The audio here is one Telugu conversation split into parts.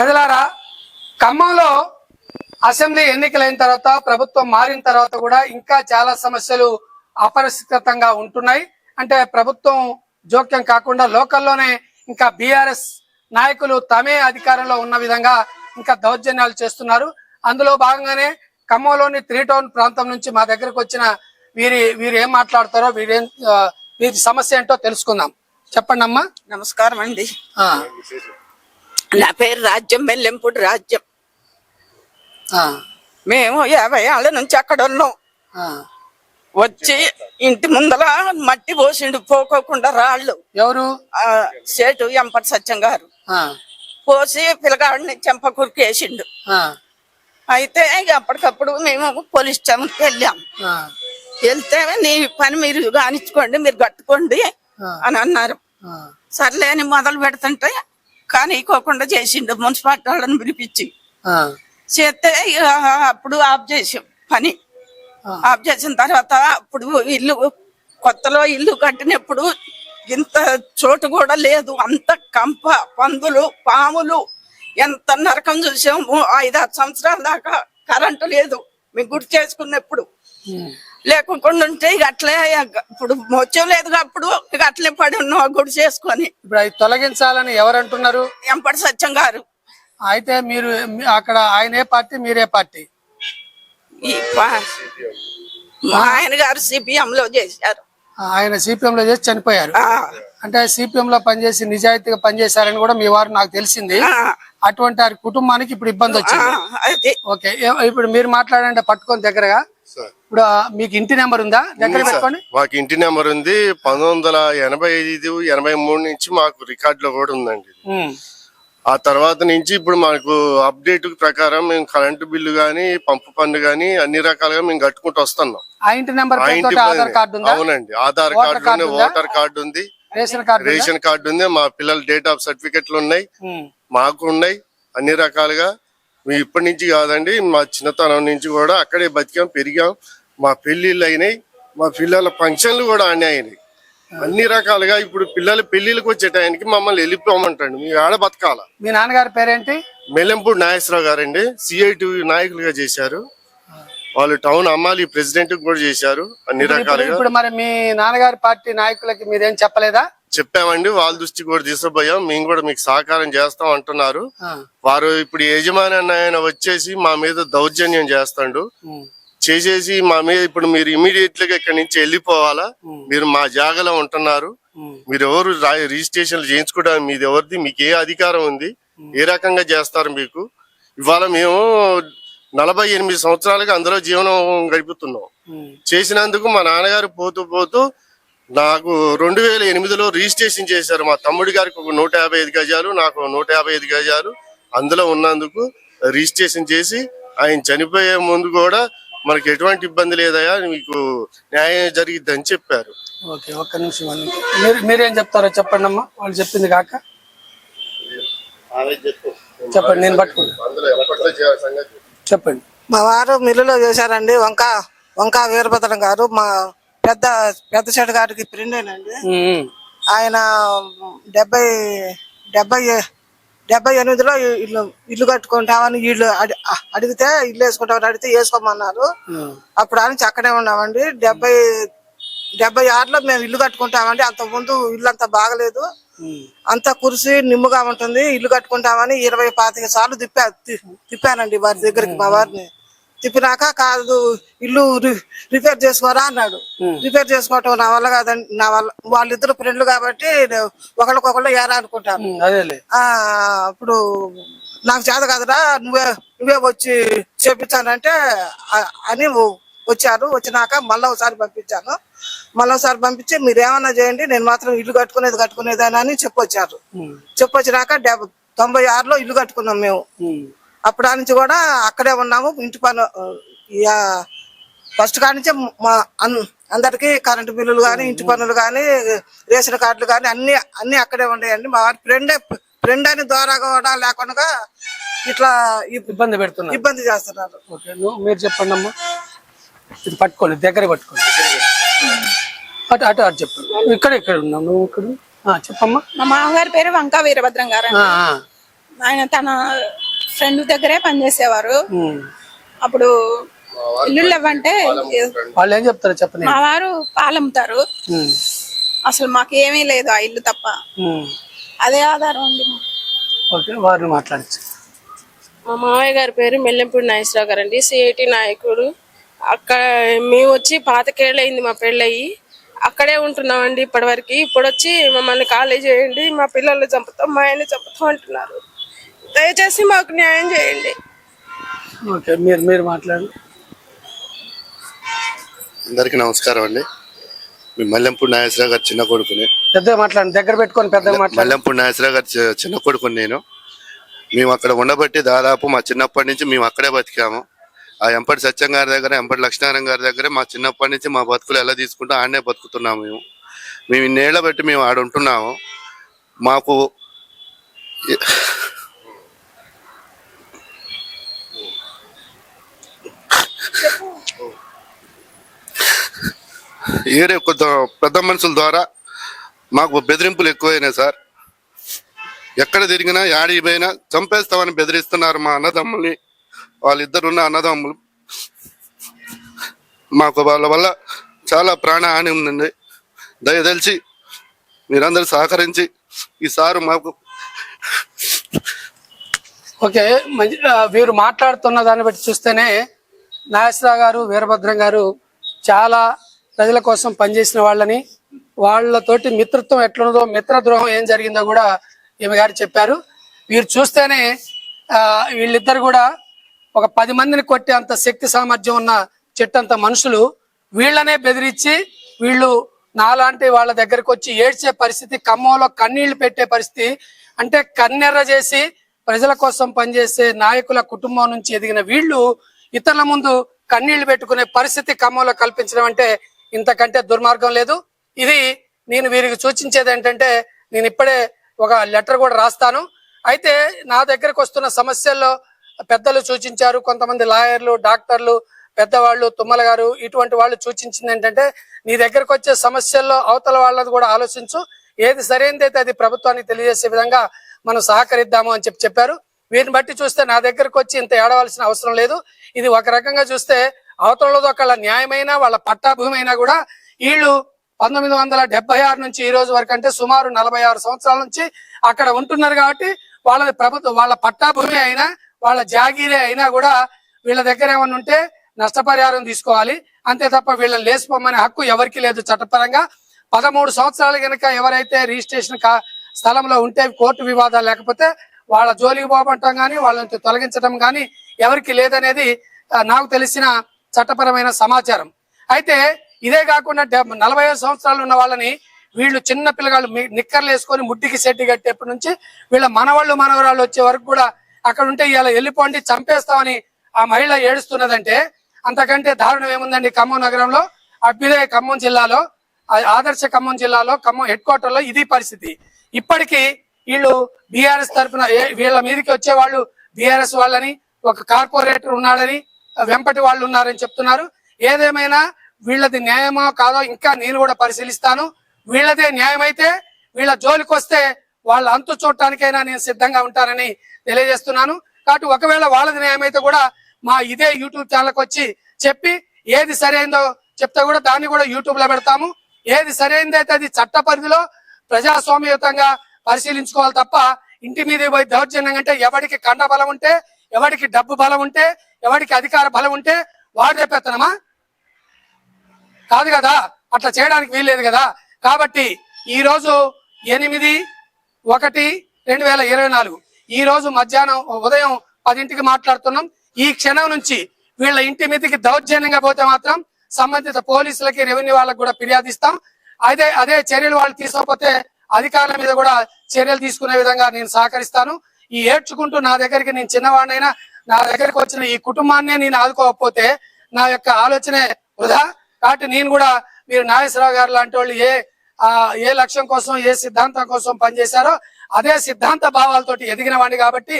ప్రజలారా ఖమ్మంలో అసెంబ్లీ ఎన్నికలైన తర్వాత ప్రభుత్వం మారిన తర్వాత కూడా ఇంకా చాలా సమస్యలు అపరిష్కృతంగా ఉంటున్నాయి. అంటే ప్రభుత్వం జోక్యం కాకుండా లోకల్లోనే ఇంకా బీఆర్ఎస్ నాయకులు తమే అధికారంలో ఉన్న విధంగా ఇంకా దౌర్జన్యాలు చేస్తున్నారు. అందులో భాగంగానే ఖమ్మంలోని త్రీ టౌన్ ప్రాంతం నుంచి మా దగ్గరకు వచ్చిన వీరి వీరు ఏం మాట్లాడతారో వీరేం వీరి సమస్య ఏంటో తెలుసుకుందాం. చెప్పండి అమ్మా నమస్కారం అండి ఆ, నా పేరు రాజ్యం బెల్లెంపుడు రాజ్యం. ఆ, మేము యాభై ఏళ్ళ నుంచి అక్కడ ఉన్నాం. వచ్చి ఇంటి ముందర మట్టి పోసిండు పోకోకుండా రాళ్ళు. ఎవరు? ఆ, సేటు ఎంపటి సత్యం గారు. పోసి పిల్లగాడిని చెంప కురికేసిండు. ఆ, అయితే అప్పటికప్పుడు మేము పోలీస్ స్టేషన్కి వెళ్ళాం. వెళ్తే నీ పని మీరు కానిచ్చుకోండి మీరు కట్టుకోండి. అని అన్నారు. ఆ, సర్లే అని మొదలు పెడుతుంటే కానీ చేసిండు. మున్సిపాలిటీ వాళ్ళని పిలిపించి. చేస్తే అప్పుడు ఆఫ్ చేసాం పని. ఆఫ్ చేసిన తర్వాత అప్పుడు ఇల్లు కొత్తలో ఇల్లు కట్టినప్పుడు ఇంత చోటు కూడా లేదు. అంత కంప పందులు పాములు ఎంత నరకం చూసాము. ఐదారు సంవత్సరాల దాకా కరెంటు లేదు. మేము గుర్తు చేసుకున్నప్పుడు. లేకుండా ఉంటే ఇక అట్లే ఇప్పుడు మొచ్చం లేదు అప్పుడు ఇక అట్లే పడి ఉన్నాం గుడి చేసుకొని. ఇప్పుడు అవి తొలగించాలని ఎవరు అంటున్నారు ఎంపటి సత్యం గారు. అయితే మీరు అక్కడ ఆయన ఏ పార్టీ మీరే పార్టీ? ఆయన గారు సిపిఎం లో చేశారు ఆయన సిపిఎం లో చేసి చనిపోయారు. అంటే సిపిఎం లో పనిచేసి నిజాయితీగా పనిచేశారని కూడా మీ వారు నాకు తెలిసింది. అటువంటి వారి కుటుంబానికి ఇప్పుడు ఇబ్బంది వచ్చింది. అది. ఓకే. ఇప్పుడు మీరు మాట్లాడండి పట్టుకొని దగ్గరగా. ఇప్పుడు మీకు ఇంటి నెంబర్ ఉందా? దగ్గర పెట్టుకోండి. మాకు ఇంటి నెంబర్ ఉంది. పంతొమ్మిది వందల ఎనభై ఐదు ఎనభై మూడు నుంచి మాకు రికార్డ్లో కూడా ఉందండి. ఆ తర్వాత నుంచి ఇప్పుడు మాకు అప్డేట్ ప్రకారం మేము కరెంటు బిల్లు గానీ పంపు పన్ను గానీ అన్ని రకాలుగా మేము కట్టుకుంటూ వస్తున్నాం. అవునండి. ఆధార్ కార్డు? ఓటర్ కార్డు ఉంది. రేషన్ కార్డు ఉందా? రేషన్ కార్డు ఉంది. మా పిల్లల డేట్ ఆఫ్ సర్టిఫికెట్లు ఉన్నాయి. మాకు ఉన్నాయి. అన్ని రకాలుగా మేము ఇప్పటి నుంచి కాదండి మా చిన్నతనం నుంచి కూడా అక్కడే బతికాం పెరిగాం. మా పెళ్ళిళ్ళు అయినాయి మా పిల్లల ఫంక్షన్లు కూడా అన్నీ అయినాయి. అన్ని రకాలుగా ఇప్పుడు పిల్లలు పెళ్ళిళ్ళకి వచ్చే టైంకి మమ్మల్ని వెళ్ళిపోమంటండి. మీ ఆడ బతకాల? మీ నాన్నగారి పేరేంటి? మెల్లంపూడి నాగేశ్వరరావు గారండి. సిఐటి నాయకులుగా చేశారు. వాళ్ళు టౌన్ అమ్మాలి ప్రెసిడెంట్ కూడా చేశారు. అన్ని రకాలుగా. ఇప్పుడు మరి మీ నాన్నగారి పార్టీ నాయకులకి మీరేం చెప్పలేదా? చెప్పామండి వాళ్ళ దృష్టి కూడా తీసుకుపోయాం. మేము కూడా మీకు సహకారం చేస్తాం అంటున్నారు. వారు ఇప్పుడు యజమాని అన్న ఆయన వచ్చేసి మా మీద దౌర్జన్యం చేస్తాడు. చేసేసి మా మీద ఇప్పుడు మీరు ఇమీడియట్గా ఇక్కడి నుంచి వెళ్ళిపోవాలా? మీరు మా జాగాలో ఉంటున్నారు. మీరు ఎవరు రిజిస్ట్రేషన్లు చేయించుకోవడానికి మీది ఎవరిది మీకు ఏ అధికారం ఉంది? ఏ రకంగా చేస్తారు మీకు? ఇవాళ మేము నలభై ఎనిమిది సంవత్సరాలుగా అందులో జీవనం గడుపుతున్నాం. చేసినందుకు మా నాన్నగారు పోతూ పోతూ నాకు రెండు వేల ఎనిమిదిలో రిజిస్ట్రేషన్ చేశారు మా తమ్ముడి గారికి ఒక నూట యాభై ఐదు గజాలు నాకు నూట యాభై ఐదు గజాలు అందులో ఉన్నందుకు రిజిస్ట్రేషన్ చేసి ఆయన చనిపోయే ముందు కూడా మనకి ఎటువంటి ఇబ్బంది లేదయా మీకు న్యాయం జరిగిద్దని చెప్పారు. ఓకే ఒక్క నిమిషం. మీరు మీరేం చెప్తారో చెప్పండి అమ్మా వాళ్ళు చెప్పింది కాక. చెప్పండి నేను పట్టుకుంటా. అందులో ఎప్పట్లో చేయాలి సంగతి చెప్పండి. మా వారు మిల్లులో చేశారండి వంక వంక వీరభద్రం గారు మా పెద్ద పెద్ద చెడు గారికి ఫ్రెండేనండి ఉమ్, ఆయన డెబ్బై డెబ్బై డెబ్బై ఎనిమిదిలో ఇల్లు ఇల్లు కట్టుకుంటామని ఇల్లు అడి- అడిగితే ఇల్లు వేసుకుంటామని అడిగితే వేసుకోమన్నారు. అప్పుడు నుంచి అక్కడే ఉన్నామండి. డెబ్బై డెబ్బై ఆరులో మేము ఇల్లు కట్టుకుంటామండి. అంత ముందు ఇల్లు అంత బాగలేదు అంత కురిసి నిమ్ముగా ఉంటుంది. ఇల్లు కట్టుకుంటామని ఇరవై పాతిక సార్లు తిప్పా తిప్పానండి వారి దగ్గరికి మా వారిని. తిప్పినాక కాదు ఇల్లు రిపేర్ చేసుకోరా అన్నాడు. రిపేర్ చేసుకోవటం నా వల్ల కాదండి నా వల్ల వాళ్ళిద్దరు ఫ్రెండ్లు కాబట్టి ఒకళ్ళకొకళ్ళు ఏరా అనుకుంటాను అప్పుడు నాకు చేత కాదురా నువ్వే నువ్వే వచ్చి చేపించానంటే అని వచ్చారు. వచ్చినాక మళ్ళీ ఒకసారి పంపించాను. మళ్ళీ ఒకసారి పంపించి మీరు ఏమన్నా చేయండి నేను మాత్రం ఇల్లు కట్టుకునేది కట్టుకునేది అని చెప్పొచ్చారు. చెప్పొచ్చినాక డెబ్ తొంభై ఆరులో ఇల్లు కట్టుకున్నాం మేము. అప్పటి నుంచి కూడా అక్కడే ఉన్నాము. ఇంటి పను ఫస్ట్ కాడి నుంచే మా అందరికీ కరెంటు బిల్లులు కానీ ఇంటి పన్నులు కానీ రేషన్ కార్డులు కానీ అన్ని అన్ని అక్కడే ఉండేయండి. మా వారి ఫ్రెండే ఫ్రెండ్ అని ద్వారా కూడా లేకుండా ఇట్లా ఇబ్- ఇబ్బంది పెడుతున్నారు. ఇబ్బంది చేస్తున్నారు. ఓకే నువ్వు మీరు చెప్పండి అమ్మా. ఇది పట్టుకోండి దగ్గర పట్టుకోండి. అటు అటు అటు చెప్పండి ఇక్కడ ఇక్కడ ఉన్నావు. నువ్వు ఇక్కడ. ఆ, చెప్పమ్మా. మా మామగారి పేరు వంకా వీరభద్రం గారు ఆయన తన ఫ్రెండ్ దగ్గరే పనిచేసేవారు. అప్పుడు ఇల్లు ఇవ్వంటే వాళ్ళు ఏం చెప్తారు చెప్పండి. మా వారు పాలమ్ముతారు. అసలు మాకు ఏమీ లేదు ఆ ఇల్లు తప్ప. అదే ఆధారం. ఓకే వారిని మాట్లాడచ్చు. మా మామయ్య గారి పేరు మెల్లెంపూడి నాగేశ్వరరావు గారు అండి. సిఐటి నాయకుడు. అక్కడ మేము వచ్చి పాతకేళ్ళయింది మా పెళ్ళయి. అక్కడే ఉంటున్నామండి ఇప్పటివరకు. ఇప్పుడు వచ్చి మమ్మల్ని ఖాళీ చేయండి మా పిల్లల్ని చంపుతాం మా ఆయన్ని చంపుతాం అంటున్నారు. దయచేసి మాకు న్యాయం చేయండి. ఓకే మీరు మీరు మాట్లాడండి అందరికీ నమస్కారం అండి. మీ మల్లెంపూడి నాగేశ్వరరావు గారి చిన్న కొడుకుని. పెద్దగా మాట్లాడండి దగ్గర పెట్టుకొని పెద్దగా మాట్లాడండి. మల్లెంపూడి నాగేశ్వరరావు గారి చిన్న కొడుకుని నేను. మేము అక్కడ ఉండబట్టి దాదాపు మా చిన్నప్పటి నుంచి మేము అక్కడే బతికాము. ఆ ఎంపటి సత్యం గారి దగ్గర ఎంపటి లక్ష్మీనారాయణ గారి దగ్గర మా చిన్నప్పటి నుంచి మా బతుకులు ఎలా తీసుకుంటూ ఆడనే బతుకుతున్నాము మేము. మేము ఇన్నేళ్ళ బట్టి మేము ఆడ ఉంటున్నాము మాకు ఏరే కొంత పెద్ద మనుషుల ద్వారా మాకు బెదిరింపులు ఎక్కువైనాయి సార్. ఎక్కడ తిరిగినా యాడికి పోయినా చంపేస్తామని బెదిరిస్తున్నారు మా అన్నదమ్ముల్ని. వాళ్ళిద్దరున్న అన్నదమ్ములు. మాకు వాళ్ళ వల్ల చాలా ప్రాణహాని ఉందండి. దయదలిచి మీరందరూ సహకరించి ఈ సారు మాకు ఓకే మంచి వీరు మాట్లాడుతున్న దాన్ని బట్టి చూస్తేనే నాగేశ్వరరావు గారు వీరభద్రం గారు చాలా ప్రజల కోసం పనిచేసిన వాళ్ళని వాళ్ళతోటి మిత్రత్వం ఎట్లున్నదో మిత్రద్రోహం ఏం జరిగిందో కూడా ఈమె గారు చెప్పారు. వీరు చూస్తేనే ఆ, వీళ్ళిద్దరు కూడా ఒక పది మందిని కొట్టే అంత శక్తి సామర్థ్యం ఉన్న చెట్టంత మనుషులు వీళ్ళనే బెదిరించి వీళ్ళు నాలాంటి వాళ్ళ దగ్గరకు వచ్చి ఏడ్చే పరిస్థితి ఖమ్మంలో కన్నీళ్ళు పెట్టే పరిస్థితి అంటే కన్నెర్ర చేసి ప్రజల కోసం పనిచేసే నాయకుల కుటుంబం నుంచి ఎదిగిన వీళ్ళు ఇతరుల ముందు కన్నీళ్ళు పెట్టుకునే పరిస్థితి ఖమ్మంలో కల్పించడం అంటే ఇంతకంటే దుర్మార్గం లేదు. ఇది నేను వీరికి సూచించేది ఏంటంటే నేను ఇప్పుడే ఒక లెటర్ కూడా రాస్తాను. అయితే నా దగ్గరకు వస్తున్న సమస్యల్లో పెద్దలు సూచించారు కొంతమంది లాయర్లు డాక్టర్లు పెద్దవాళ్ళు తుమ్మల గారు ఇటువంటి వాళ్ళు సూచించింది ఏంటంటే నీ దగ్గరకు వచ్చే సమస్యల్లో అవతల వాళ్ళది కూడా ఆలోచించు. ఏది సరైనదైతే అది ప్రభుత్వానికి తెలియజేసే విధంగా మనం సహకరిద్దాము అని చెప్పి చెప్పారు. వీరిని బట్టి చూస్తే నా దగ్గరకు వచ్చి ఇంత ఏడవలసిన అవసరం లేదు. ఇది ఒక రకంగా చూస్తే అవతలది ఒకళ్ళ న్యాయమైన వాళ్ళ పట్టాభూమి అయినా కూడా వీళ్ళు పంతొమ్మిది వందల డెబ్బై ఆరు నుంచి ఈ రోజు వరకు అంటే సుమారు నలభై ఆరు సంవత్సరాల నుంచి అక్కడ ఉంటున్నారు కాబట్టి వాళ్ళది ప్రభుత్వం వాళ్ళ పట్టాభూమి అయినా వాళ్ళ జాగీరే అయినా కూడా వీళ్ళ దగ్గర ఏమన్నా ఉంటే నష్టపరిహారం తీసుకోవాలి. అంతే తప్ప వీళ్ళని లేచిపోమనే హక్కు ఎవరికి లేదు చట్టపరంగా. పదమూడు సంవత్సరాలు కనుక ఎవరైతే రిజిస్ట్రేషన్ కా స్థలంలో ఉంటే కోర్టు వివాదాలు లేకపోతే వాళ్ళ జోలికి పోవటం కానీ వాళ్ళని తొలగించడం కానీ ఎవరికి లేదనేది నాకు తెలిసిన చట్టపరమైన సమాచారం. అయితే ఇదే కాకుండా డెబ్- నలభై ఐదు సంవత్సరాలు ఉన్న వాళ్ళని వీళ్ళు చిన్న పిల్లగాళ్ళు నిక్కర్లు వేసుకొని ముడ్డికి సెట్టి కట్టేప్పటి నుంచి వీళ్ళ మనవాళ్ళు మనవరాళ్ళు వచ్చే వరకు కూడా అక్కడ ఉంటే ఇలా వెళ్ళిపోండి చంపేస్తామని ఆ మహిళ ఏడుస్తున్నదంటే అంతకంటే దారుణం ఏముందండి ఖమ్మం నగరంలో? అభ్యుదయ ఖమ్మం జిల్లాలో ఆదర్శ ఖమ్మం జిల్లాలో ఖమ్మం హెడ్ క్వార్టర్లో ఇది పరిస్థితి. ఇప్పటికీ వీళ్ళు బీఆర్ఎస్ తరఫున వీళ్ళ మీదకి వచ్చే వాళ్ళు బీఆర్ఎస్ వాళ్ళని ఒక కార్పొరేటర్ ఉన్నాడని వెంపటి వాళ్ళు ఉన్నారని చెప్తున్నారు. ఏదేమైనా వీళ్ళది న్యాయమో కాదో ఇంకా నేను కూడా పరిశీలిస్తాను. వీళ్ళదే న్యాయమైతే వీళ్ళ జోలికి వస్తే వాళ్ళ అంతు చూడటానికైనా నేను సిద్ధంగా ఉంటానని తెలియజేస్తున్నాను. కాబట్టి ఒకవేళ వాళ్ళది న్యాయమైతే కూడా మా ఇదే యూట్యూబ్ ఛానల్కి వచ్చి చెప్పి ఏది సరైందో చెప్తే కూడా దాన్ని కూడా యూట్యూబ్లో పెడతాము. ఏది సరైనదైతే అది చట్ట పరిధిలో ప్రజాస్వామ్యయుతంగా పరిశీలించుకోవాలి తప్ప ఇంటి మీద పోయి దౌర్జన్యం అంటే ఎవరికి కండ బలం ఉంటే ఎవరికి డబ్బు బలం ఉంటే ఎవరికి అధికార బలం ఉంటే వాడు చెప్పేత్తనమా? కాదు కదా అట్లా చేయడానికి వీల్లేదు కదా. కాబట్టి ఈ రోజు ఎనిమిది ఒకటి రెండు వేల ఇరవై నాలుగు. ఈ రోజు మధ్యాహ్నం ఉదయం పదింటికి మాట్లాడుతున్నాం. ఈ క్షణం నుంచి వీళ్ళ ఇంటి మీదకి దౌర్జన్యంగా పోతే మాత్రం సంబంధిత పోలీసులకి రెవెన్యూ వాళ్ళకి కూడా ఫిర్యాదు ఇస్తాం. అదే అదే చర్యలు వాళ్ళు తీసుకోకపోతే అధికారుల మీద కూడా చర్యలు తీసుకునే విధంగా నేను సహకరిస్తాను. ఈ ఏడ్చుకుంటూ నా దగ్గరికి నేను చిన్నవాడినైనా నా దగ్గరికి వచ్చిన ఈ కుటుంబాన్నే నేను ఆదుకోకపోతే నా యొక్క ఆలోచనే వృధా. కాబట్టి నేను కూడా మీరు నాగేశ్వరరావు గారు లాంటి వాళ్ళు ఏ ఏ లక్ష్యం కోసం ఏ సిద్ధాంతం కోసం పనిచేశారో అదే సిద్ధాంత భావాలతోటి ఎదిగిన వాడిని కాబట్టి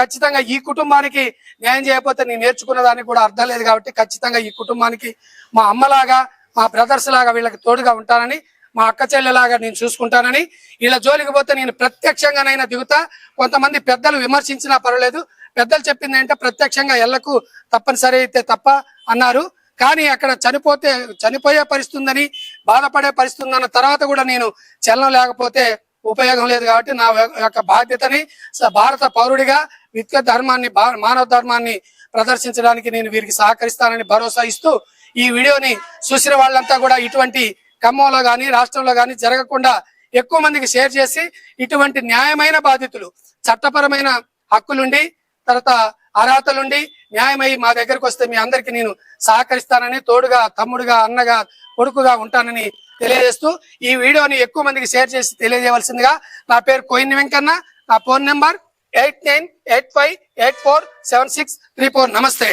ఖచ్చితంగా ఈ కుటుంబానికి న్యాయం చేయకపోతే నేను నేర్చుకున్న దానికి కూడా అర్థం లేదు కాబట్టి ఖచ్చితంగా ఈ కుటుంబానికి మా అమ్మలాగా మా బ్రదర్స్ లాగా వీళ్ళకి తోడుగా ఉంటానని మా అక్క చెల్లెలాగా నేను చూసుకుంటానని ఇలా జోలికి పోతే నేను ప్రత్యక్షంగానైనా దిగుతా. కొంతమంది పెద్దలు విమర్శించినా పర్వాలేదు. పెద్దలు చెప్పింది ఏంటంటే ప్రత్యక్షంగా ఎళ్ళకు తప్పనిసరి అయితే తప్ప అన్నారు. కానీ అక్కడ చనిపోతే చనిపోయే పరిస్థితుందని బాధపడే పరిస్థితుంది అన్న తర్వాత కూడా నేను చలనం లేకపోతే ఉపయోగం లేదు కాబట్టి నా యొక్క బాధ్యతని భారత పౌరుడిగా విత్వ ధర్మాన్ని మానవ ధర్మాన్ని ప్రదర్శించడానికి నేను వీరికి సహకరిస్తానని భరోసా ఇస్తూ ఈ వీడియోని చూసిన వాళ్ళంతా కూడా ఇటువంటి ఖమ్మంలో కానీ రాష్ట్రంలో కానీ జరగకుండా ఎక్కువ మందికి షేర్ చేసి ఇటువంటి న్యాయమైన బాధితులు చట్టపరమైన హక్కులుండి తర్వాత అర్హతలుండి న్యాయమై మా దగ్గరకు వస్తే మీ అందరికి నేను సహకరిస్తానని తోడుగా తమ్ముడుగా అన్నగా కొడుకుగా ఉంటానని తెలియజేస్తూ ఈ వీడియోని ఎక్కువ మందికి షేర్ చేసి తెలియజేయవలసిందిగా నా పేరు కోయిన్ వెంకన్న. నా phone number eight nine eight five eight four seven six three four. నమస్తే.